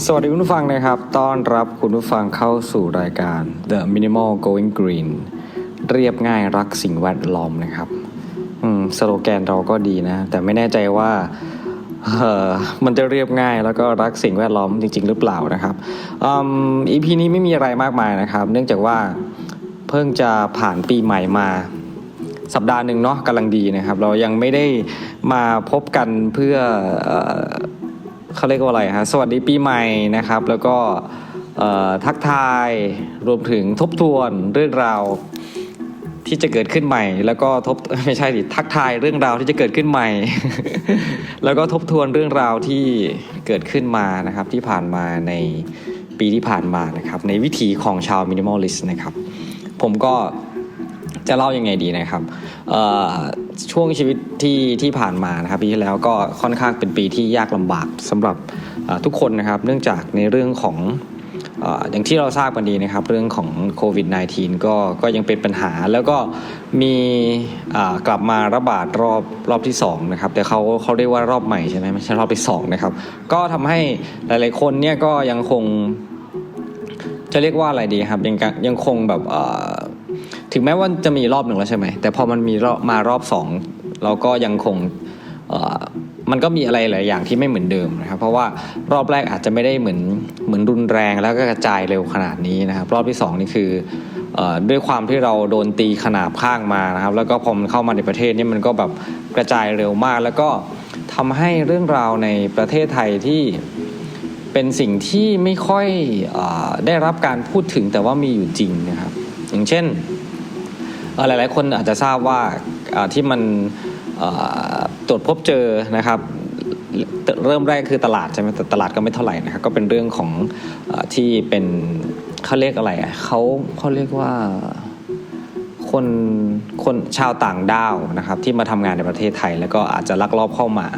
สวัสดีคุณผู้ฟังนะครับ ต้อนรับคุณผู้ฟังเข้าสู่รายการ The Minimal Going Green เรียบง่ายรักสิ่งแวดล้อมนะครับอืมสโลแกนเราก็ดีนะ แต่ไม่แน่ใจว่าเออมันจะเรียบง่ายแล้วก็รักสิ่งแวดล้อมจริง ๆ หรือเปล่านะครับอืม EP นี้ไม่มีอะไรมากมายนะครับ เนื่องจากว่าเพิ่งจะผ่านปีใหม่มาสัปดาห์หนึ่งเนาะกำลังดีนะครับ เรายังไม่ได้มาพบกันเพื่ออ เขาเรียกว่าอะไรฮะสวัสดีปีใหม่นะครับ แล้วก็ทักทายรวมถึงทบทวนเรื่องราวที่จะเกิดขึ้นใหม่ แล้วก็ทบไม่ใช่ดิทักทายเรื่องราวที่จะเกิดขึ้นใหม่ แล้วก็ทบทวนเรื่องราวที่เกิดขึ้นมานะครับที่ผ่านมาในปีที่ผ่านมานะครับ ในวิถีของชาวมินิมอลลิสต์นะครับ ผมก็จะเล่ายังไงดีนะครับอ่อ ช่วงชีวิตที่ที่ผ่านมานะครับปีที่แล้วก็ค่อนข้างเป็นปีที่ยากลำบากสำหรับทุกคนนะครับ เนื่องจากในเรื่องของอย่างที่เราทราบกันดีนะครับ เรื่องของโควิด -19 ก็ก็ยังเป็นปัญหา แล้วก็มีกลับมาระบาดรอบรอบที่สองนะครับแต่เขาเขาเรียกว่ารอบใหม่ใช่ไหมไม่ใช่รอบที่สองนะครับ ก็ทำให้หลายๆคนเนี่ยก็ยังคงจะเรียกว่าอะไรดีครับยังยังคงแบบ ถึงแม้ว่าจะมีรอบหนึ่งแล้วใช่ไหม แต่พอมันมีรอบมารอบสองเราก็ยังคงมันก็มีอะไรหลายอย่างที่ไม่เหมือนเดิมนะครับ เพราะว่ารอบแรกอาจจะไม่ได้เหมือนเหมือนรุนแรงแล้วก็กระจายเร็วขนาดนี้นะครับ รอบที่สองนี่คืออด้วยความที่เราโดนตีขนาบข้างมานะครับ แล้วก็พอมันเข้ามาในประเทศนี่มันก็แบบกระจายเร็วมาก แล้วก็ทำให้เรื่องราวในประเทศไทยที่เป็นสิ่งที่ไม่ค่อยอได้รับการพูดถึงแต่ว่ามีอยู่จริงนะครับ อย่างเช่น หลายๆ คนอาจจะทราบว่าที่มันตรวจพบเจอนะครับเริ่มแรกคือตลาดใช่ไหมแต่ตลาดก็ไม่เท่าไหร่นะครับก็เป็นเรื่องของอที่เป็นเขาเรียกอะไรเขาเขาเรียกว่าคนคนชาวต่างด้าวนะครับที่มาทำงานในประเทศไทย แล้วก็อาจจะลักลอบเข้ามา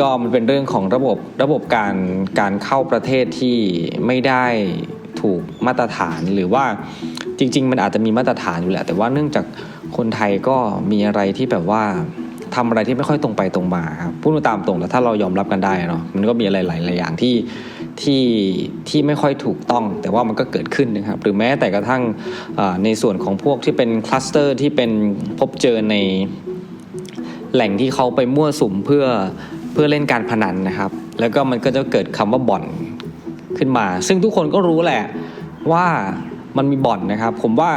ก็มันเป็นเรื่องของระบบระบบการการเข้าประเทศที่ไม่ได้ถูกมาตรฐานหรือว่า จริง ๆ มันอาจจะมีมาตรฐานอยู่แหละ แต่ว่าเนื่องจากคนไทยก็มีอะไรที่แบบว่าทำอะไรที่ไม่ค่อยตรงไปตรงมาครับพูดตามตรงแล้วถ้าเรายอมรับกันได้เนาะมันก็มีอะไรหลายๆอย่างที่ที่ที่ไม่ค่อยถูกต้อง แต่ว่ามันก็เกิดขึ้นนะครับ หรือแม้แต่กระทั่งในส่วนของพวกที่เป็นคลัสเตอร์ที่เป็นพบเจอในแหล่งที่เขาไปมั่วสุมเพื่อเพื่อเล่นการพนันนะครับ แล้วก็มันก็จะเกิดคำว่าบ่อนขึ้นมา ซึ่งทุกคนก็รู้แหละว่า มันมีบ่อนนะครับ ผมว่า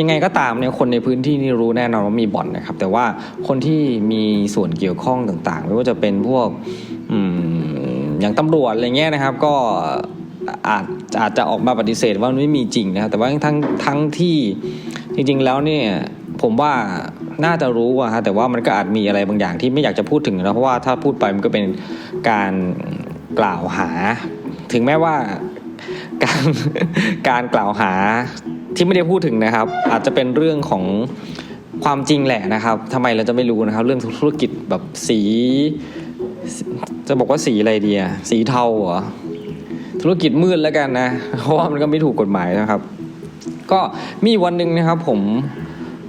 ยังไงก็ตามเนี่ยคนในพื้นที่นี่รู้แน่นอนว่ามีบ่อนนะครับ แต่ว่าคนที่มีส่วนเกี่ยวข้องต่างๆ ไม่ว่าจะเป็นพวกอย่างตำรวจอะไรเงี้ยนะครับ ก็อาจอาจจะออกมาปฏิเสธว่าไม่มีจริงนะครับ แต่ว่าทั้งทั้งที่จริง ๆ แล้วเนี่ยผมว่าน่าจะรู้อะฮะแต่ว่ามันก็อาจมีอะไรบางอย่างที่ไม่อยากจะพูดถึงนะเพราะว่าถ้าพูดไปมันก็เป็นการกล่าวหา ถึงแม้ว่า การการกล่าวหาที่ไม่ได้พูดถึงนะครับ อาจจะเป็นเรื่องของความจริงแหละนะครับทำไมเราจะไม่รู้นะครับ เรื่องธุรกิจแบบสี จะบอกว่าสีอะไรดีอะสีเทาเหรอธุรกิจมืดแล้วกันนะ เพราะว่ามันก็ไม่ถูกกฎหมายนะครับ ก็มีวันหนึ่งนะครับ ผม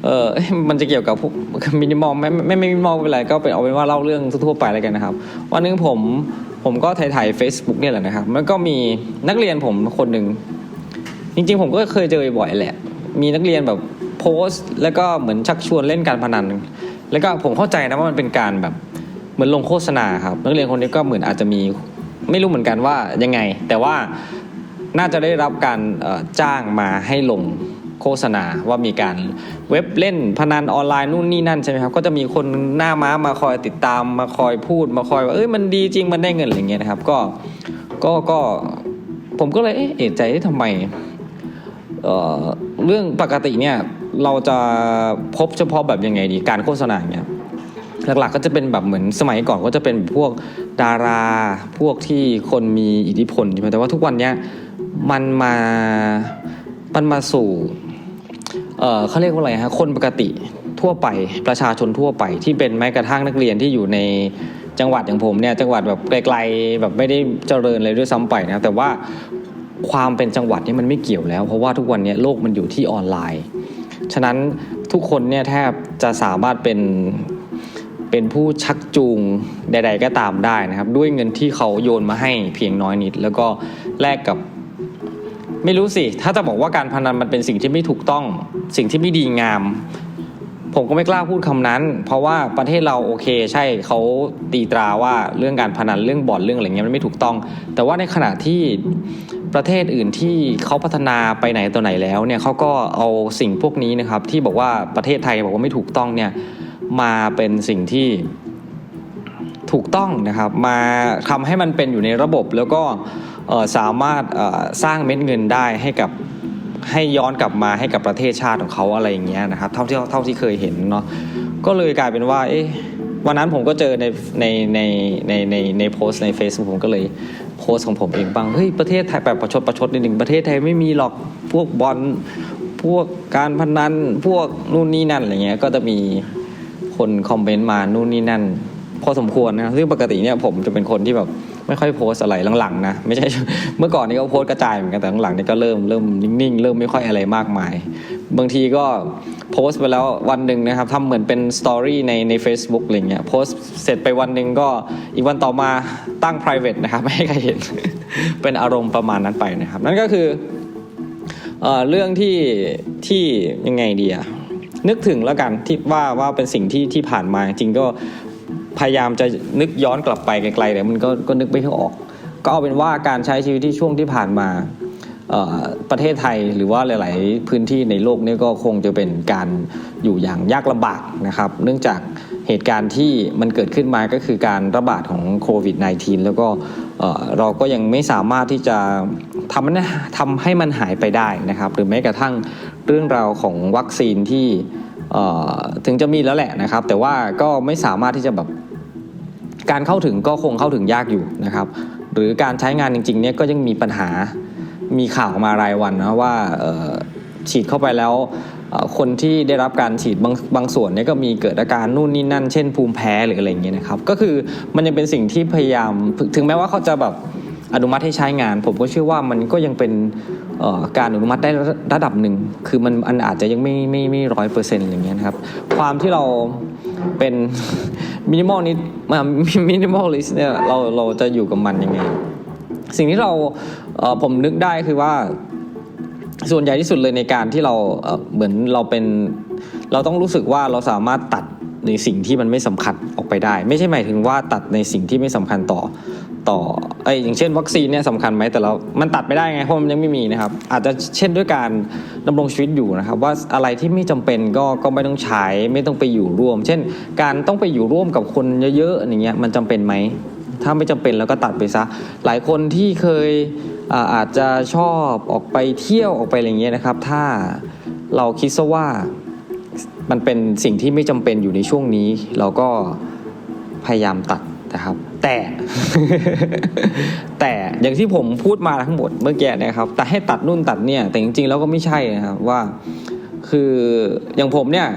เออมันจะเกี่ยวกับพวกมินิมอลไม่ไม่ไม่มินิมอลเป็นไรก็เป็นเอาเป็นว่าเล่าเรื่องทั่วไปแล้วกันนะครับ วันหนึ่งผม ผมก็ถ่ายถ่ายเฟซบุ๊กเนี่ยแหละนะครับ มันก็มีนักเรียนผมคนหนึ่ง จริงๆ ผมก็เคยเจอบ่อยแหละ มีนักเรียนแบบโพสต์ แล้วก็เหมือนชักชวนเล่นการพนัน แล้วก็ผมเข้าใจนะว่ามันเป็นการแบบเหมือนลงโฆษณาครับ นักเรียนคนนี้ก็เหมือนอาจจะมีไม่รู้เหมือนกันว่ายังไง แต่ว่าน่าจะได้รับการจ้างมาให้ลง ฆษณาว่ามีการเว็บเล่นพนันออนไลน์นู่นนี่นั่นใช่ไหมครับก็จะมีคนหน้าม้ามาคอยติดตามมาคอยพูดมาคอยว่าเอ้ยมันดีจริงมันได้เงินอะไรเงี้ยนะครับก็ก็ก็ผมก็เลยเอ๊ะใจที่ทำไมเเรื่องปกติเนี่ยเราจะพบเฉพาะแบบยังไงดีการโฆษณาเงี้ยหลักๆก็จะเป็นแบบเหมือนสมัยก่อนก็จะเป็นพวกดาราพวกที่คนมีอิทธิพลใช่ไหมแต่ว่าทุกวันเนี้ยมันมามันมาสู่ เขาเรียกว่าอะไรฮะคนปกติทั่วไปประชาชนทั่วไปที่เป็นแม้กระทั่งนักเรียนที่อยู่ในจังหวัดอย่างผมเนี่ยจังหวัดแบบไกลๆแบบไม่ได้เจริญเลยด้วยซ้ำไปนะครับแต่ว่าความเป็นจังหวัดนี่มันไม่เกี่ยวแล้ว เพราะว่าทุกวันนี้โลกมันอยู่ที่ออนไลน์ ฉะนั้นทุกคนเนี่ยแทบจะสามารถเป็นเป็นผู้ชักจูงใด ๆ ก็ตามได้นะครับ ด้วยเงินที่เขาโยนมาให้เพียงน้อยนิด แล้วก็แลกกับ ไม่รู้สิ ถ้าจะบอกว่าการพนันมันเป็นสิ่งที่ไม่ถูกต้อง สิ่งที่ไม่ดีงาม ผมก็ไม่กล้าพูดคำนั้น เพราะว่าประเทศเราโอเค ใช่เขาตีตราว่าเรื่องการพนันเรื่องบ่อนเรื่องอะไรเงี้ยมันไม่ถูกต้อง แต่ว่าในขณะที่ประเทศอื่นที่เขาพัฒนาไปไหนตัวไหนแล้วเนี่ยเขาก็เอาสิ่งพวกนี้นะครับ ที่บอกว่าประเทศไทยบอกว่าไม่ถูกต้องเนี่ยมาเป็นสิ่งที่ถูกต้องนะครับ มาทำให้มันเป็นอยู่ในระบบแล้วก็ สามารถสร้างเม็ดเงินได้ให้กับให้ย้อนกลับมาให้กับประเทศชาติของเขาอะไรอย่างเงี้ยนะครับ เท่าที่เท่าที่เคยเห็นเนาะก็เลยกลายเป็นว่า เอ๊ะวันนั้นผมก็เจอในในในในในในโพสต์ใน Facebook ผมก็เลยโพสต์ของผมเองบ้างเฮ้ยประเทศไทยแบบประชดประชดนิดหนึ่งประเทศไทยไม่มีหรอกพวกบอลพวกการพนันพวกนู่นนี่นั่นอะไรเงี้ยก็จะมีคนคอมเมนต์มานู่นนี่นั่น พอสมควรนะซึ่งปกติเนี่ยผมจะเป็นคนที่แบบ ไม่ค่อยโพสอะไรหลังๆนะไม่ใช่เมื่อก่อนนี่ก็โพสกระจายเหมือนกันแต่หลังๆนี่ก็เริ่มเริ่มนิ่งๆเริ่มไม่ค่อยอะไรมากมาย บางทีก็โพสไปแล้ววันหนึ่งนะครับทำเหมือนเป็นสตอรี่ในใน a c e b o o k อะไรเงี้ยโพสเสร็จไปวันหนึ่งก็อีกวันต่อมาตั้ง private นะครับไม่ให้ใครเห็นเป็นอารมณ์ประมาณนั้นไปนะครับ นั่นก็คือเรื่องที่ที่ยังไงดีอะนึกถึงแล้วกันที่ว่าว่าเป็นสิ่งที่ที่ผ่านมาจริงก็ พยายามจะนึกย้อนกลับไปไกลๆแต่มันก็ก็นึกไม่อออก ก็เอาเป็นว่าการใช้ชีวิตที่ช่วงที่ผ่านมาประเทศไทยหรือว่าหลาย ๆ พื้นที่ในโลกนี่ก็คงจะเป็นการอยู่อย่างยากลำบากนะครับ เนื่องจากเหตุการณ์ที่มันเกิดขึ้นมาก็คือการระบาดของโควิด -19 แล้วก็เราก็ยังไม่สามารถที่จะทำทำให้มันหายไปได้นะครับ หรือแม้กระทั่งเรื่องราวของวัคซีนที่ถึงจะมีแล้วแหละนะครับ แต่ว่าก็ไม่สามารถที่จะแบบ การเข้าถึงก็คงเข้าถึงยากอยู่นะครับ หรือการใช้งานจริงๆเนี่ยก็ยังมีปัญหามีข่าวออกมารายวันนะว่าฉีดเข้าไปแล้วคนที่ได้รับการฉีดบางบางส่วนเนี่ยก็มีเกิดอาการนู่นนี่นั่น เช่นภูมิแพ้หรืออะไรอย่างเงี้ยนะครับ ก็คือมันยังเป็นสิ่งที่พยายามถึงแม้ว่าเขาจะแบบอนุมัติให้ใช้งาน ผมก็เชื่อว่ามันก็ยังเป็นการอนุมัติได้ระดับหนึ่ง คือมันมันอาจจะยังไม่ไม่ไม่ร้อยเปอร์เซ็นต์อย่างเงี้ยนะครับ ความที่เรา เป็นมินิมอลนิดมินิมอลลิสเนี่ยเราเราจะอยู่กับมันยังไง สิ่งที่เราเผมนึกได้คือว่าส่วนใหญ่ที่สุดเลยในการที่เราเอ่อเหมือนเราเป็นเราต้องรู้สึกว่าเราสามารถตัดในสิ่งที่มันไม่สำคัญออกไปได้ ไม่ใช่หมายถึงว่าตัดในสิ่งที่ไม่สำคัญต่อ ต่อเอยอย่างเช่น วัคซีนเนี่ยสำคัญไหมแต่เรา มันตัดไม่ได้ไงเพราะมันยังไม่มีนะครับ อาจจะเช่นด้วยการดำรงชีวิตอยู่นะครับ ว่าอะไรที่ไม่จำเป็นก็ก็ไม่ต้องใช้ไม่ต้องไปอยู่ร่วม เช่น การต้องไปอยู่ร่วมกับคนเยอะๆอย่างเงี้ยมันจำเป็นไหมถ้าไม่จำเป็นแล้วก็ตัดไปซะหลายคนที่เคยอาอาจจะชอบออกไปเที่ยวออกไปอะไรเงี้ยนะครับ ถ้าเราคิดซะว่ามันเป็นสิ่งที่ไม่จำเป็นอยู่ในช่วงนี้ เราก็พยายามตัด นะครับ แต่ แต่อย่างที่ผมพูดมาทั้งหมดเมื่อกี้นะครับ แต่ให้ตัดนู่นตัดเนี่ย แต่จริงๆแล้วก็ไม่ใช่นะครับว่า คืออย่างผมเนี่ย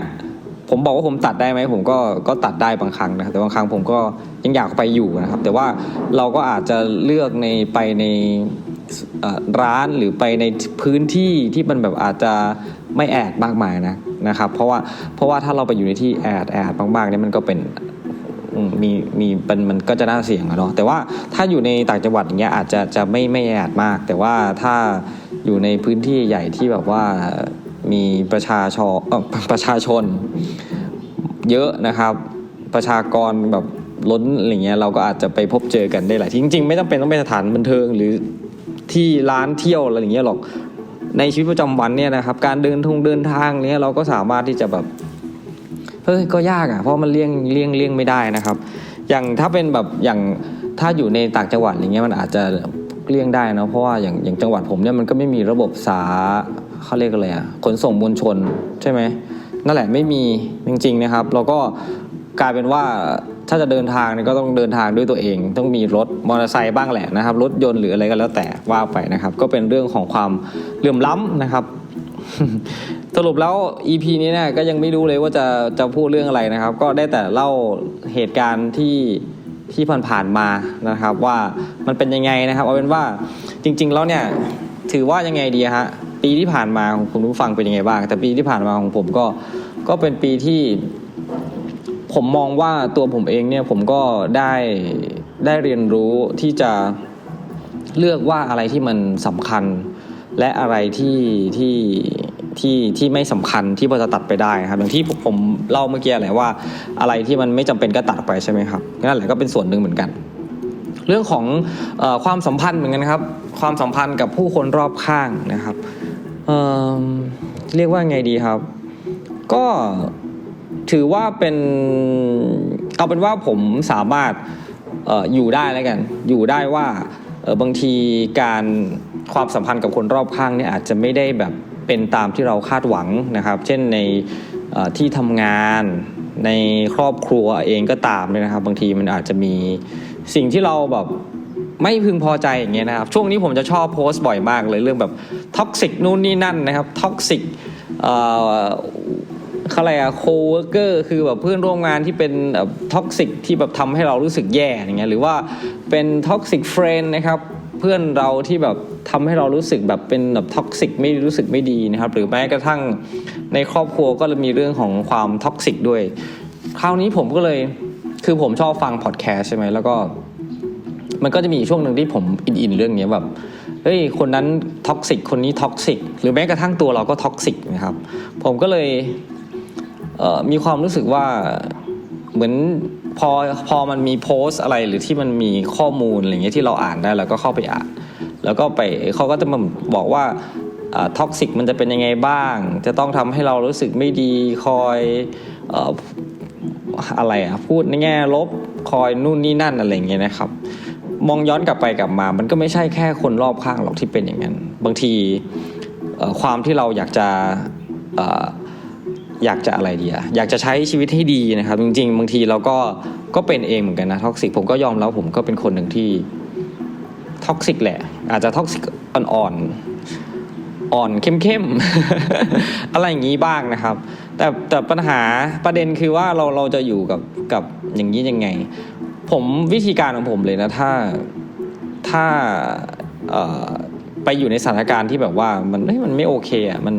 ผมบอกว่าผมตัดได้ไหมผมก็ก็ตัดได้บางครั้งนะครับแต่บางครั้งผมก็ยังอยากไปอยู่นะครับ แต่ว่าเราก็อาจจะเลือกในไปในร้านหรือไปในพื้นที่ที่มันแบบอาจจะไม่แอดมากมายนะนะครับ เพราะว่าเพราะว่าถ้าเราไปอยู่ในที่แอดแอดมากๆเนี่ยมันก็เป็น มีมีเป็นมันก็จะน่าเสี่ยงอะเนาะแต่ว่าถ้าอยู่ในต่างจังหวัดอย่างเงี้ยอาจจะจะไม่ไม่แออัดมาก แต่ว่าถ้าอยู่ในพื้นที่ใหญ่ที่แบบว่ามีประชาชนเอ่อประชาชน เยอะนะครับ ประชากรแบบล้นอะไรเงี้ยเราก็อาจจะไปพบเจอกันได้หลายที่จริงๆ ไม่ต้องเป็นต้องเป็นสถานบันเทิงหรือที่ร้านเที่ยวอะไรอย่างเงี้ยหรอกในชีวิตประจำวันเนี่ยนะครับการเดินทงเดินทางเนี้ยเราก็สามารถที่จะแบบ ฮ้ยก็ยากอะเพราะมันเลี่ยงเลี่ยงเลี่ยงไม่ได้นะครับ อย่างถ้าเป็นแบบอย่างถ้าอยู่ในต่างจังหวัดอย่างเงี้ยมันอาจจะเลี่ยงได้นะเพราะว่าอย่างอย่างจังหวัดผมเนี่ยมันก็ไม่มีระบบสาเขาเรียกอะไรอะขนส่งมวลชนใช่ไหมนั่นแหละไม่มีจริงๆนะครับเราก็กลายเป็นว่าถ้าจะเดินทางเนี่ยก็ต้องเดินทางด้วยตัวเอง ต้องมีรถมอเตอร์ไซค์บ้างแหละนะครับ รถยนต์หรืออะไรก็แล้วแต่ว่าไปนะครับ ก็เป็นเรื่องของความเหลื่อมล้ำนะครับ สรุปแล้ว EP นี้เนี่ยก็ยังไม่รู้เลยว่าจะจะพูดเรื่องอะไรนะครับ ก็ได้แต่เล่าเหตุการณ์ที่ที่ผ่านๆมานะครับ ว่ามันเป็นยังไงนะครับ เอาเป็นว่าจริง ๆ แล้วเนี่ยถือว่ายังไงดีฮะปีที่ผ่านมาของคุณผู้ฟังเป็นยังไงบ้าง แต่ปีที่ผ่านมาของผมก็ก็เป็นปีที่ผมมองว่าตัวผมเองเนี่ยผมก็ได้ได้เรียนรู้ที่จะเลือกว่าอะไรที่มันสำคัญ และอะไรที่ที่ ที่ที่ไม่สำคัญที่พอจะตัดไปได้ครับ อย่างที่ผมผมเล่าเมื่อกี้แหละว่า อะไรที่มันไม่จำเป็นก็ตัดไปใช่ไหมครับนั่นแหละก็เป็นส่วนหนึ่งเหมือนกัน เรื่องของอความสัมพันธ์เหมือนกันครับ ความสัมพันธ์กับผู้คนรอบข้างนะครับเเรียกว่าไงดีครับ ก็ถือว่าเป็นเอาเป็นว่าผมสามารถอออยู่ได้แล้วกัน อยู่ได้ว่าบางทีการความสัมพันธ์กับคนรอบข้างเนี่ยอาจจะไม่ได้แบบ เป็นตามที่เราคาดหวังนะครับ เช่นในที่ทำงานในครอบครัวเองก็ตามเลยนะครับ บางทีมันอาจจะมีสิ่งที่เราแบบไม่พึงพอใจอย่างเงี้ยนะครับ ช่วงนี้ผมจะชอบโพสต์บ่อยมากเลยเรื่องแบบท็อกซิกนู่นนี่นั่นนะครับท็อกซิกเขาอะไรอะโคเวอร์เกอร์คือแบบเพื่อนร่วมงานที่เป็นท็อกซิกที่แบบทำให้เรารู้สึกแย่อย่างเงี้ยหรือว่าเป็นท็อกซิกเฟรนนะครับ เพื่อนเราที่แบบทำให้เรารู้สึกแบบเป็นแบบท็อกซิกไม่รู้สึกไม่ดีนะครับ หรือแม้กระทั่งในครอบครัวก็มีเรื่องของความท็อกซิกด้วย คราวนี้ผมก็เลยคือผมชอบฟังพอดแคสต์ใช่ไหมแล้วก็ มันก็จะมีช่วงหนึ่งที่ผมอินๆเรื่องนี้แบบเฮ้ยคนนั้นท็อกซิกคนนี้ท็อกซิกหรือแม้กระทั่งตัวเราก็ท็อกซิกนะครับ ผมก็เลยเมีความรู้สึกว่าเหมือน พอพอมันมีโพสต์อะไรหรือที่มันมีข้อมูลอะไรเงี้ยที่เราอ่านได้เราก็เข้าไปอ่าน แล้วก็ไปเขาก็จะมาบอกว่าท็อกซิกมันจะเป็นยังไงบ้าง จะต้องทำให้เรารู้สึกไม่ดีคอยออะไรอะพูดในแง่ลบคอยนู่นนี่นั่นอะไรเงี้ยนะครับ มองย้อนกลับไปกลับมา มันก็ไม่ใช่แค่คนรอบข้างหรอกที่เป็นอย่างนั้น บางทีความที่เราอยากจะ อยากจะอะไรดีอะอยากจะใช้ชีวิตให้ดีนะครับ จริง ๆ บางทีเราก็ก็เป็นเองเหมือนกันนะท็อกซิกผมก็ยอมแล้วผมก็เป็นคนหนึ่งที่ท็อกซิกแหละ อาจจะท็อกซิกอ่อนๆอ่อนเข้มๆ อะไรอย่างนี้บ้างนะครับ แต่แต่ปัญหาประเด็นคือว่าเราเราจะอยู่กับกับอย่างนี้ยังไง ผมวิธีการของผมเลยนะ ถ้าถ้าไปอยู่ในสถานการณ์ที่แบบว่ามันมันไม่โอเคอะมัน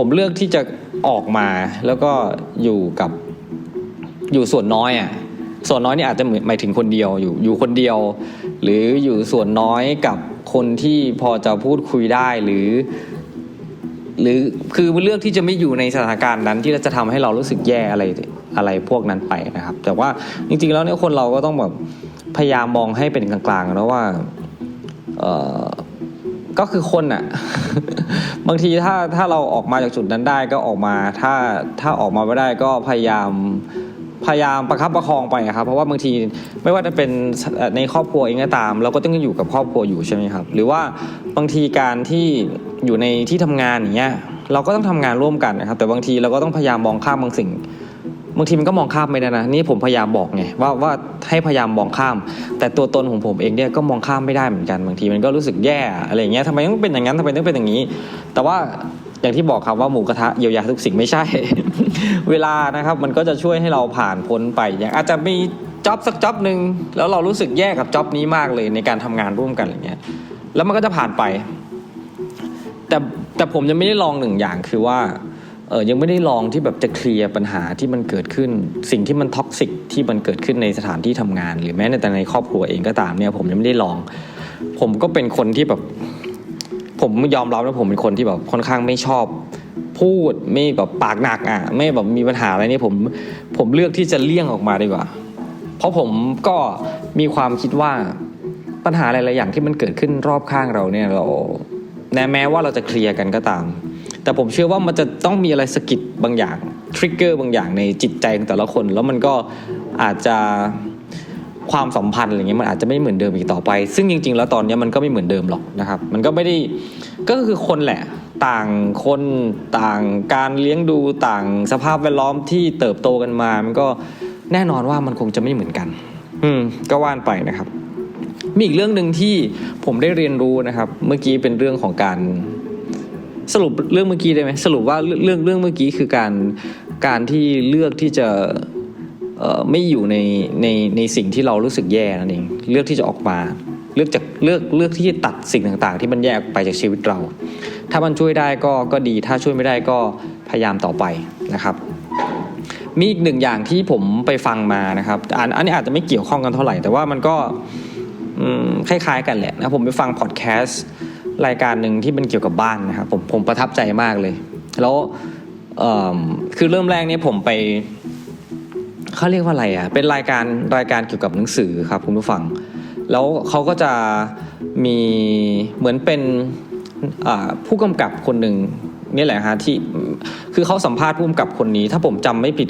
ผมเลือกที่จะออกมาแล้วก็อยู่กับอยู่ส่วนน้อยอะส่วนน้อยนี่อาจจะหมายถึงคนเดียวอยู่อยู่คนเดียว หรืออยู่ส่วนน้อยกับคนที่พอจะพูดคุยได้หรือ หรือคือเลือกที่จะไม่อยู่ในสถานการณ์นั้นที่จะทำให้เรารู้สึกแย่อะไรอะไรพวกนั้นไปนะครับ แต่ว่าจริงๆแล้วเนี่ยคนเราก็ต้องแบบพยายามมองให้เป็นกลางๆแล้วว่าเออก็คือคนอะ บางทีถ้าถ้าเราออกมาจากจุดนั้นได้ก็ออกมา ถ้าถ้าออกมาไม่ได้ก็พยายามพยายามประคับประคองไปครับ เพราะว่าบางทีไม่ว่าจะเป็นในครอบครัวเองก็ตาม เราก็ต้องอยู่กับครอบครัวอยู่ใช่ไหมครับ หรือว่าบางทีการที่อยู่ในที่ทำงานอย่างเงี้ยเราก็ต้องทำงานร่วมกันนะครับ แต่บางทีเราก็ต้องพยายามมองข้ามบางสิ่ง บางทีมันก็มองข้ามไม่ได้นะนี่ผมพยายามบอกไงว่าว่าให้พยายามมองข้าม แต่ตัวตนของผมเองเนี่ยก็มองข้ามไม่ได้เหมือนกันบางทีมันก็รู้สึกแย่อะไรเงี้ยทำไมต้องเป็นอย่างนั้นทำไมต้องเป็นอย่างนี้ แต่ว่าอย่างที่บอกครับว่าหมูกระทะเยียวยาทุกสิ่งไม่ใช่ เวลานะครับมันก็จะช่วยให้เราผ่านพ้นไป อย่างอาจจะมีจ็อบสักจ็อบหนึ่งแล้วเรารู้สึกแย่กับจ็อบนี้มากเลยในการทำงานร่วมกันอย่างเงี้ยแล้วมันก็จะผ่านไป แต่แต่ผมยังไม่ได้ลองหนึ่งอย่างคือว่า เออยังไม่ได้ลองที่แบบจะเคลียร์ปัญหาที่มันเกิดขึ้น สิ่งที่มันท็อกซิกที่มันเกิดขึ้นในสถานที่ทำงาน หรือแม้แต่ในครอบครัวเองก็ตามเนี่ย ผมยังไม่ได้ลอง ผมก็เป็นคนที่แบบ ผมยอมรับว่าผมเป็นคนที่แบบค่อนข้างไม่ชอบ พูดไม่แบบปากหนักอะ ไม่แบบมีปัญหาอะไรเนี่ยผมผมเลือกที่จะเลี่ยงออกมาดีกว่า เพราะผมก็มีความคิดว่าปัญหาหลายๆอย่างที่มันเกิดขึ้นรอบข้างเราเนี่ยเราแม้ว่าเราจะเคลียร์กันก็ตาม แต่ผมเชื่อว่ามันจะต้องมีอะไรสะกิดบางอย่างทริกเกอร์บางอย่างในจิตใจของแต่ละคน แล้วมันก็อาจจะความสัมพันธ์อะไรเงี้ยมันอาจจะไม่เหมือนเดิมอีกต่อไป ซึ่งจริง ๆ แล้วตอนนี้มันก็ไม่เหมือนเดิมหรอกนะครับ มันก็ไม่ได้ก็คือคนแหละต่างคนต่างการเลี้ยงดูต่างสภาพแวดล้อมที่เติบโตกันมา มันก็แน่นอนว่ามันคงจะไม่เหมือนกัน อืมก็ว่านไปนะครับ มีอีกเรื่องหนึ่งที่ผมได้เรียนรู้นะครับ เมื่อกี้เป็นเรื่องของการ สรุปเรื่องเมื่อกี้ได้ไหมสรุปว่าเรื่องเรื่องเมื่อกี้คือการการที่เลือกที่จะไม่อยู่ในในในสิ่งที่เรารู้สึกแย่นั่นเองเลือกที่จะออกมาเลือกจากเลือกเลือกที่จะตัดสิ่งต่างๆ ที่มันแยกออกไปจากชีวิตเรา ถ้ามันช่วยได้ก็ก็ดีถ้าช่วยไม่ได้ก็พยายามต่อไปนะครับ มีอีกหนึ่งอย่างที่ผมไปฟังมานะครับอันอันนี้อาจจะไม่เกี่ยวข้องกันเท่าไหร่ แต่ว่ามันก็คล้ายๆกันแหละนะผมไปฟังพอดแคสต์ รายการหนึ่งที่มันเกี่ยวกับบ้านนะครับผมผมประทับใจมากเลย แล้วคือเริ่มแรกเนี่ยผมไปเขาเรียกว่าอะไรอะเป็นรายการรายการเกี่ยวกับหนังสือครับคุณผู้ฟัง แล้วเขาก็จะมีเหมือนเป็นผู้กำกับคนหนึ่งนี่แหละฮะที่คือเขาสัมภาษณ์ผู้กำกับคนนี้ ถ้าผมจำไม่ผิด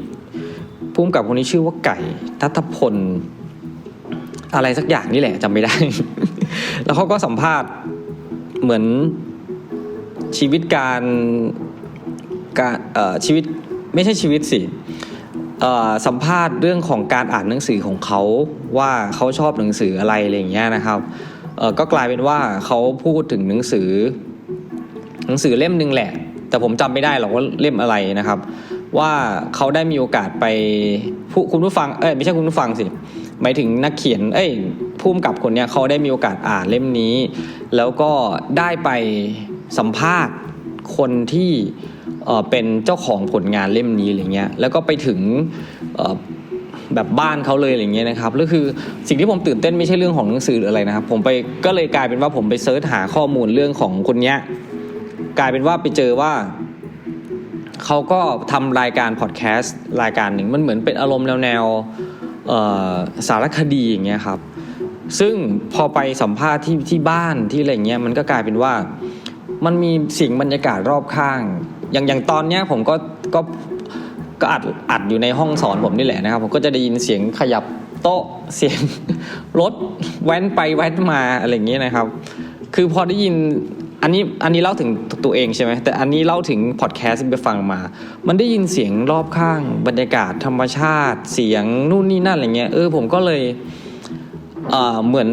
ผู้กำกับคนนี้ชื่อว่าไก่ทัตพล อะไรสักอย่างนี่แหละจำไม่ได้ แล้วเขาก็สัมภาษณ์ เหมือนชีวิตการการเอ่อชีวิตไม่ใช่ชีวิตสิเอ่อสัมภาษณ์เรื่องของการอ่านหนังสือของเขาว่าเขาชอบหนังสืออะไรอะไรอย่างเงี้ยนะครับเอ่อก็กลายเป็นว่าเขาพูดถึงหนังสือ หนังสือเล่มหนึ่งแหละ แต่ผมจำไม่ได้หรอกว่าเล่มอะไรนะครับ ว่าเขาได้มีโอกาสไปผู้คุณผู้ฟังเอ้ยไม่ใช่คุณผู้ฟังสิหมายถึงนักเขียน เอ้ย ผู้กำกับคนเนี้ยเขาได้มีโอกาสอ่านเล่มนี้ แล้วก็ได้ไปสัมภาษณ์คนที่เป็นเจ้าของผลงานเล่มนี้อะไรเงี้ยแล้วก็ไปถึงแบบบ้านเขาเลยอะไรเงี้ยนะครับแล้วคือสิ่งที่ผมตื่นเต้นไม่ใช่เรื่องของหนังสือหรืออะไรนะครับ ผมไปก็เลยกลายเป็นว่าผมไปเซิร์ชหาข้อมูลเรื่องของคนเนี้ยกลายเป็นว่าไปเจอว่าเขาก็ทำรายการพอดแคสต์รายการหนึ่งมันเหมือนเป็นอารมณ์แนวแนวสารคดีอย่างเงี้ยครับ ซึ่งพอไปสัมภาษณ์ที่ที่บ้านที่อะไรเงี้ยมันก็กลายเป็นว่า มันมีเสียงบรรยากาศรอบข้าง อย่างอย่างตอนเนี้ยผมก็ก็ก็อัดอัดอยู่ในห้องสอนผมนี่แหละนะครับผมก็จะได้ยินเสียงขยับโต๊ะเสียงรถแว้นไปแว้นมาอะไรอย่างเงี้ยนะครับ คือพอได้ยินอันนี้อันนี้เล่าถึงตัวเองใช่ไหมแต่อันนี้เล่าถึงพอดแคสต์ที่ไปฟังมา มันได้ยินเสียงรอบข้าง บรรยากาศธรรมชาติ เสียงนู่นนี่นั่นอะไรเงี้ยเออผมก็เลย เหมือน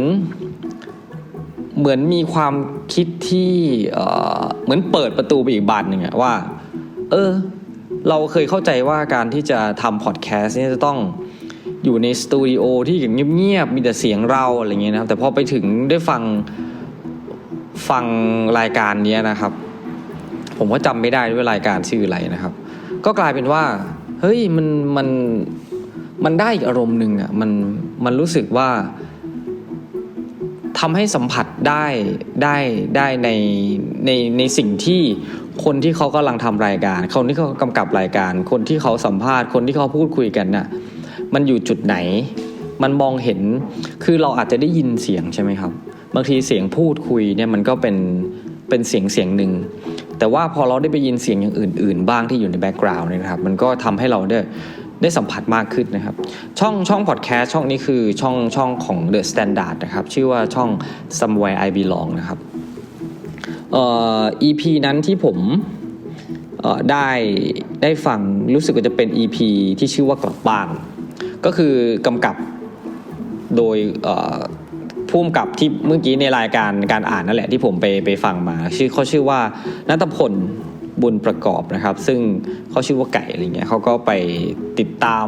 เหมือนมีความคิดที่เหมือนเปิดประตูไปอีกบานหนึ่งอะว่า เออ เราเคยเข้าใจว่าการที่จะทำพอดแคสต์เนี่ยจะต้องอยู่ในสตูดิโอที่อย่างเงียบๆมีแต่เสียงเราอะไรเงี้ยนะครับ แต่พอไปถึงได้ฟังฟังรายการนี้นะครับ ผมก็จำไม่ได้ด้วยรายการชื่ออะไรนะครับ ก็กลายเป็นว่า เฮ้ยมันมันมันได้อีกอารมณ์หนึ่งอะมันมันรู้สึกว่า ทำให้สัมผัสได้ได้ได้ในในในสิ่งที่คนที่เขากำลังทำรายการ คนที่เขากำกับรายการ คนที่เขาสัมภาษณ์ คนที่เขาพูดคุยกันน่ะมันอยู่จุดไหน มันมองเห็นคือเราอาจจะได้ยินเสียงใช่ไหมครับ บางทีเสียงพูดคุยเนี่ยมันก็เป็นเป็นเสียงเสียงหนึ่งแต่ว่าพอเราได้ไปยินเสียงอย่างอื่น ๆ บ้างที่อยู่ในแบ็กกราวน์เนี่ยนะครับ มันก็ทำให้เราได้ ได้สัมผัสมากขึ้นนะครับ ช่องช่องพอดแคสต์ช่องนี้คือช่องช่องของ The Standard นะครับ ชื่อว่าช่อง Somewhere I Belong นะครับเอ่อ EP นั้นที่ผมเอ่อได้ได้ฟังรู้สึกว่าจะเป็น EP ที่ชื่อว่ากลับบ้านก็คือกำกับโดยเอ่อผู้กำกับที่เมื่อกี้ในรายการการอ่านนั่นแหละที่ผมไปไปฟังมา ชื่อเขาชื่อว่านัทพล บุญประกอบนะครับ ซึ่งเขาชื่อว่าไก่อะไรเงี้ยเขาก็ไปติดตาม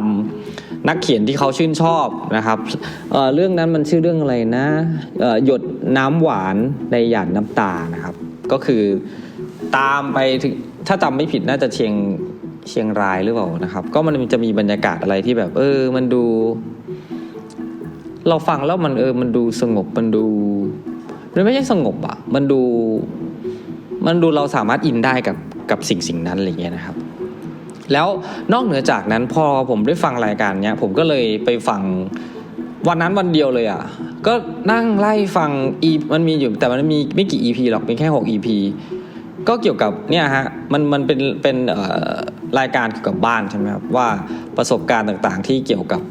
นักเขียนที่เขาชื่นชอบนะครับเออเรื่องนั้นมันชื่อเรื่องอะไรนะเอ่อหยดน้ำหวานในหยาดน้ำตานะครับ ก็คือตามไปถึงถ้าจำไม่ผิดน่าจะเชียงเชียงรายหรือเปล่านะครับ ก็มันจะมีบรรยากาศอะไรที่แบบ เออ มันดู เราฟังแล้วมันเออ มันดูสงบมันดูมันไม่ใช่สงบอะมันดู มันดูเราสามารถอินได้กับ กับสิ่งสิ่งนั้นอะไรเงี้ยนะครับ แล้วนอกเหนือจากนั้นพอผมได้ฟังรายการเนี้ยผมก็เลยไปฟังวันนั้นวันเดียวเลยอะก็นั่งไล่ฟังอีมันมีอยู่แต่มันมีไม่กี่ EP หรอกเป็นแค่6 EP ก็เกี่ยวกับเนี่ยฮะมันมันเป็นเป็นเอ่อรายการเกี่ยวกับบ้านใช่ไหมครับว่าประสบการณ์ต่างๆที่เกี่ยวกับ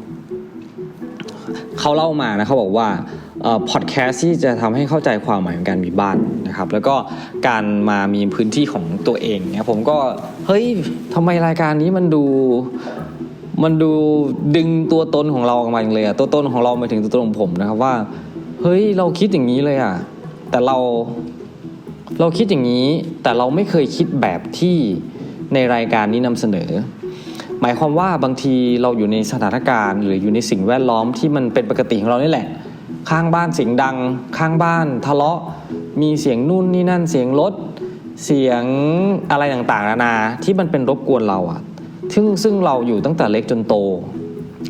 เขาเล่ามานะเขาบอกว่า พอดแคสต์ที่จะทำให้เข้าใจความหมายของการมีบ้านนะครับ แล้วก็การมามีพื้นที่ของตัวเองเนี่ยผมก็เฮ้ยทำไมรายการนี้มันดูมันดูดึงตัวตนของเราออกมาจังเลยอะตัวตนของเราหมาถึงตัวตนของผมนะครับว่า เฮ้ยเราคิดอย่างนี้เลยอะแต่เราเราคิดอย่างนี้แต่เราไม่เคยคิดแบบที่ในรายการนี้นำเสนอ หมายความว่าบางทีเราอยู่ในสถานการณ์ หรืออยู่ในสิ่งแวดล้อมที่มันเป็นปกติของเรานี่แหละ ข้างบ้านเสียงดัง ข้างบ้านทะเลาะ มีเสียงนู่นนี่นั่นเสียงรถเสียงอะไรต่างๆนานาที่มันเป็นรบกวนเราอะซึ่งซึ่งเราอยู่ตั้งแต่เล็กจนโต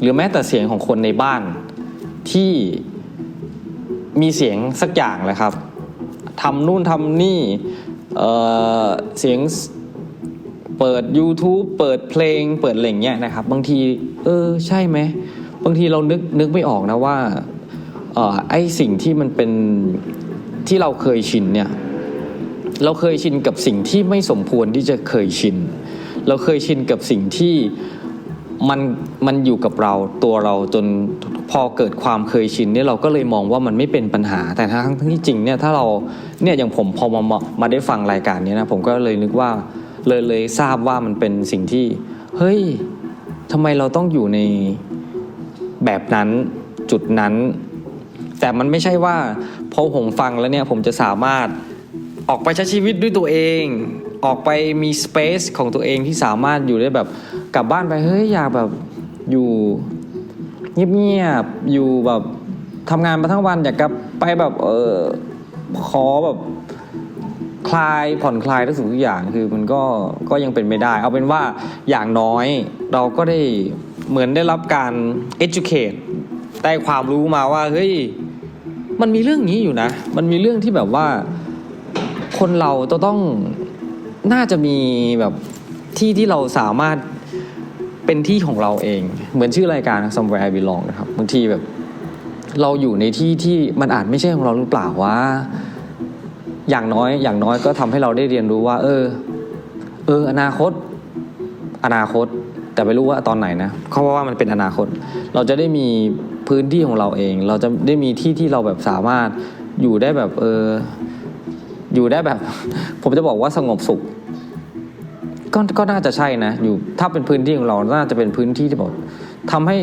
หรือแม้แต่เสียงของคนในบ้านที่มีเสียงสักอย่างแหละครับทำนู่นทำนี่เออเสียงเปิด YouTube เปิดเพลง เปิดอะไรอย่างเงี้ยนะครับ บางที เออใช่ไหม บางทีเรานึกนึกไม่ออกนะว่า ออไอสิ่งที่มันเป็นที่เราเคยชินเนี่ยเราเคยชินกับสิ่งที่ไม่สมควรที่จะเคยชิน เราเคยชินกับสิ่งที่มันมันอยู่กับเราตัวเราจนพอเกิดความเคยชินเนี่ยเราก็เลยมองว่ามันไม่เป็นปัญหา แต่ทั้งทั้งที่จริงเนี่ยถ้าเราเนี่ยอย่างผมพอมามามาได้ฟังรายการเนี้นะผมก็เลยนึกว่าเลยเลยทราบว่ามันเป็นสิ่งที่ เฮ้ยทำไมเราต้องอยู่ในแบบนั้นจุดนั้น แต่มันไม่ใช่ว่าพอผมฟังแล้วเนี่ยผมจะสามารถออกไปใช้ชีวิตด้วยตัวเอง ออกไปมีสเปซของตัวเองที่สามารถอยู่ได้แบบกลับบ้านไปเฮ้ยอยากแบบอยู่เงียบๆอยู่แบบทำงานมาทั้งวันอยากกลับไปแบบเออขอแบบคลายผ่อนคลายทุกสิ่งทุกอย่างคือมันก็ก็ยังเป็นไม่ได้ เอาเป็นว่าอย่างน้อยเราก็ได้เหมือนได้รับการ educate ได้ความรู้มาว่า เฮ้ย มันมีเรื่องนี้อยู่นะ มันมีเรื่องที่แบบว่า คนเราจะต้องน่าจะมีแบบที่ที่เราสามารถเป็นที่ของเราเอง เหมือนชื่อรายการ somewhere I belong นะครับบางทีแบบ เราอยู่ในที่ที่มันอาจไม่ใช่ของเราหรือเปล่าวะอย่างน้อยอย่างน้อยก็ทำให้เราได้เรียนรู้ว่า เออ เออ อนาคต อนาคต แต่ไม่รู้ว่าตอนไหนนะเขาว่ามันเป็นอนาคต เราจะได้มี พื้นที่ของเราเอง เราจะได้มีที่ที่เราแบบสามารถอยู่ได้แบบเอออยู่ได้แบบ ผมจะบอกว่าสงบสุขก็ก็น่าจะใช่นะอยู่ถ้าเป็นพื้นที่ของเราน่าจะเป็นพื้นที่ที่แบบทำให้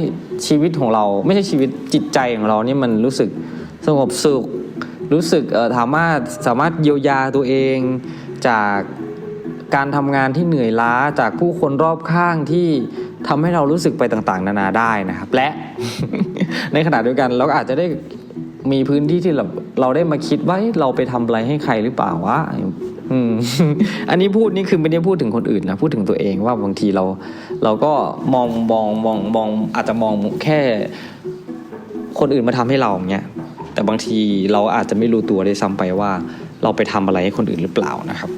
ชีวิตของเรา ไม่ใช่ชีวิตจิตใจของเราเนี่ยมันรู้สึกสงบสุข รู้สึกเออสามารถสามารถเยียวยาตัวเองจากการทำงานที่เหนื่อยล้าจากผู้คนรอบข้างที่ ทำให้เรารู้สึกไปต่างๆ นานาได้นะครับ และในขณะเดียวกันเราก็อาจจะได้มีพื้นที่ที่เราเราได้มาคิดว่าเราไปทำอะไรให้ใครหรือเปล่าวะอันนี้พูดนี่คือไม่ได้พูดถึงคนอื่นนะพูดถึงตัวเองว่าบางทีเรา เราก็มองมองมองมองอาจจะมองแค่ คนอื่นมาทำให้เราอย่างเงี้ยแต่บางทีเราอาจจะไม่รู้ตัวได้วยซ้ำไปว่า เราไปทำอะไรให้คนอื่นหรือเปล่านะครับ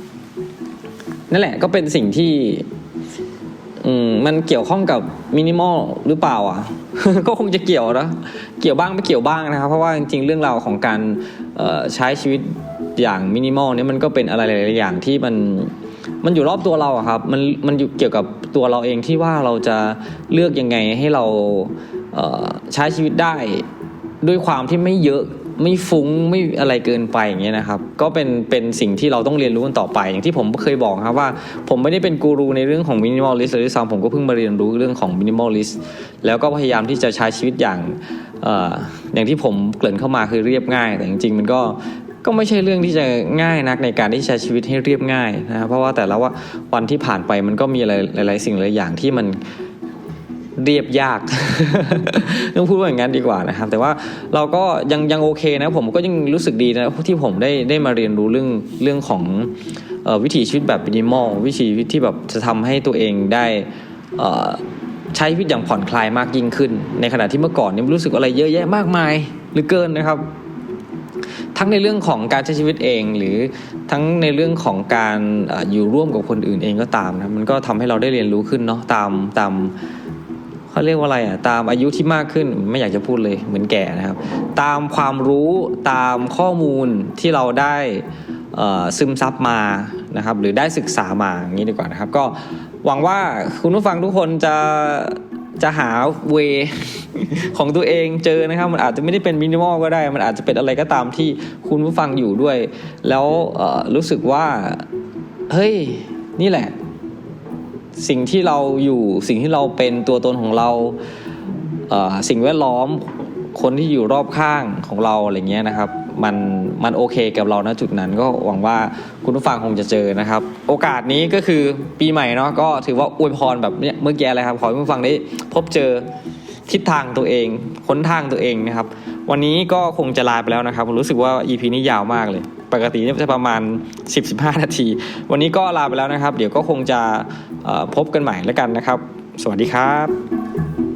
นั่นแหละก็เป็นสิ่งที่ อืมมันเกี่ยวข้องกับมินิมอลหรือเปล่าอะ ก็คงจะเกี่ยวนะเกี่ยวบ้างไม่เกี่ยวบ้างนะครับ เพราะว่าจริงๆเรื่องราวของการใช้ชีวิตอย่างมินิมอลเนี่ยมันก็เป็นอะไรหลายๆอย่างที่มันมันอยู่รอบตัวเราอะครับ มันมันอยู่เกี่ยวกับตัวเราเองที่ว่าเราจะเลือกยังไงให้เราใช้ชีวิตได้ด้วยความที่ไม่เยอะ ไม่ฟุ้งไม่อะไรเกินไปอย่างเงี้ยนะครับ ก็เป็นเป็นสิ่งที่เราต้องเรียนรู้กันต่อไป อย่างที่ผมเคยบอกครับว่า ผมไม่ได้เป็นกูรูในเรื่องของมินิมอลลิสต์เลยด้วยซ้ำผมก็เพิ่งมาเรียนรู้เรื่องของมินิมอลลิสต์แล้วก็พยายามที่จะใช้ชีวิตอย่างเอ่ออย่างที่ผมเกริ่นเข้ามาคือเรียบง่าย แต่จริงๆมันก็ก็ไม่ใช่เรื่องที่จะง่ายนักในการที่ใช้ชีวิตให้เรียบง่ายนะเพราะว่าแต่ละว่าวันที่ผ่านไปมันก็มีอะไรหลายๆสิ่งหลายอย่างที่มัน เรียบยาก ต้องพูดว่าอย่างนั้นดีกว่านะครับ แต่ว่าเราก็ยังยังโอเคนะผมก็ยังรู้สึกดีนะที่ผมได้ได้มาเรียนรู้เรื่องเรื่องของออวิถีชีวิตแบบมินิมอลวิถีชีวิตที่แบบจะทำให้ตัวเองได้ใช้ชีวิตอย่างผ่อนคลายมากยิ่งขึ้น ในขณะที่เมื่อก่อนเนี่ยรู้สึกอะไรเยอะแยะมากมายหรือเกินนะครับ ทั้งในเรื่องของการใช้ชีวิตเอง หรือทั้งในเรื่องของการอออยู่ร่วมกับคนอื่นเองก็ตามนะมันก็ทำให้เราได้เรียนรู้ขึ้นเนาะตามตาม เขาเรียกว่าอะไรอะตามอายุที่มากขึ้นไม่อยากจะพูดเลยเหมือนแก่นะครับ ตามความรู้ตามข้อมูลที่เราได้ซึมซับมานะครับ หรือได้ศึกษามาอย่างนี้ดีกว่านะครับ ก็หวังว่าคุณผู้ฟังทุกคนจะจะหาเวของตัวเองเจอนะครับ มันอาจจะไม่ได้เป็นมินิมอลก็ได้ มันอาจจะเป็นอะไรก็ตามที่คุณผู้ฟังอยู่ด้วย แล้วรู้สึกว่า เฮ้ย นี่แหละ สิ่งที่เราอยู่สิ่งที่เราเป็นตัวตนของเราเสิ่งแวดล้อมคนที่อยู่รอบข้างของเราอะไรเงี้ยนะครับ มันมันโอเคกับเราณจุดนั้นก็หวังว่าคุณผู้ฟังคงจะเจอนะครับ โอกาสนี้ก็คือปีใหม่เนาะก็ถือว่าอวยพรแบบเนี้ยเมื่อกี้อะไรครับขอให้คุณผู้ฟังได้พบเจอทิศทางตัวเองค้นทางตัวเองนะครับ วันนี้ก็คงจะลาไปแล้วนะครับรู้สึกว่า EP นี้ยาวมากเลย ปกติเนี่ยจะประมาณ 10-15 นาที วันนี้ก็ลาไปแล้วนะครับ เดี๋ยวก็คงจะพบกันใหม่แล้วกันนะครับ สวัสดีครับ